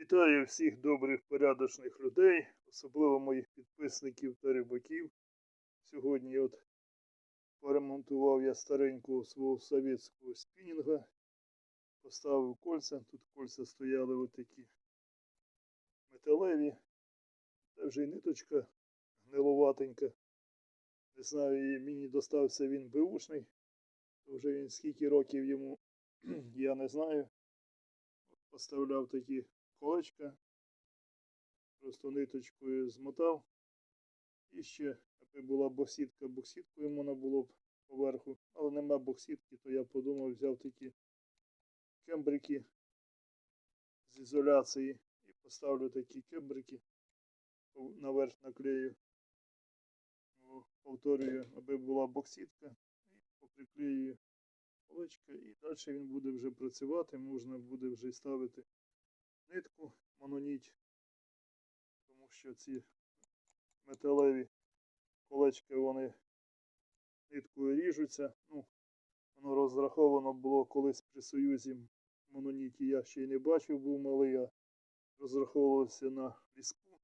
Вітаю всіх добрих порядочних людей, особливо моїх підписників та рибаків. Сьогодні от поремонтував я старенького свого совєтського спінінга, поставив кольця. Тут кольця стояли отакі металеві. Та вже й ниточка гниловатенька. Не знаю, мені достався він беушний. То вже він скільки років йому, я не знаю. Поставляв такі колечка. Просто ниточкою змотав. І ще, аби була боксітка, боксіткою можна було б поверху. Але нема боксітки, то я подумав, взяв такі кембрики з ізоляції і поставлю такі кембрики наверх наклею. Ну, Повторюю, аби була боксітка. І поприклею колечка. І далі він буде вже працювати. Можна буде вже ставити нитку мононіть, тому що ці металеві колечки вони ниткою ріжуться. Ну, воно розраховано було колись при Союзі мононіті. Я ще й не бачив, був малий, а розраховувався на ліску.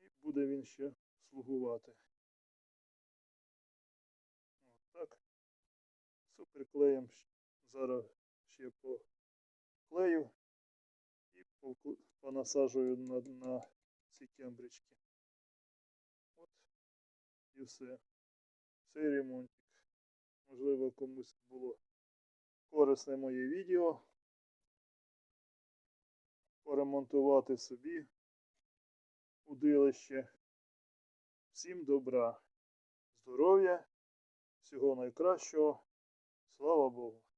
І буде він ще слугувати. От так. Суперклеєм зараз ще поклею і повкл- понасаджую на, на ці кембрички. От і все. Цей ремонтик. Можливо, комусь було корисне моє відео. Поремонтувати собі удилище. Всім добра, здоров'я, всього найкращого. Слава Богу.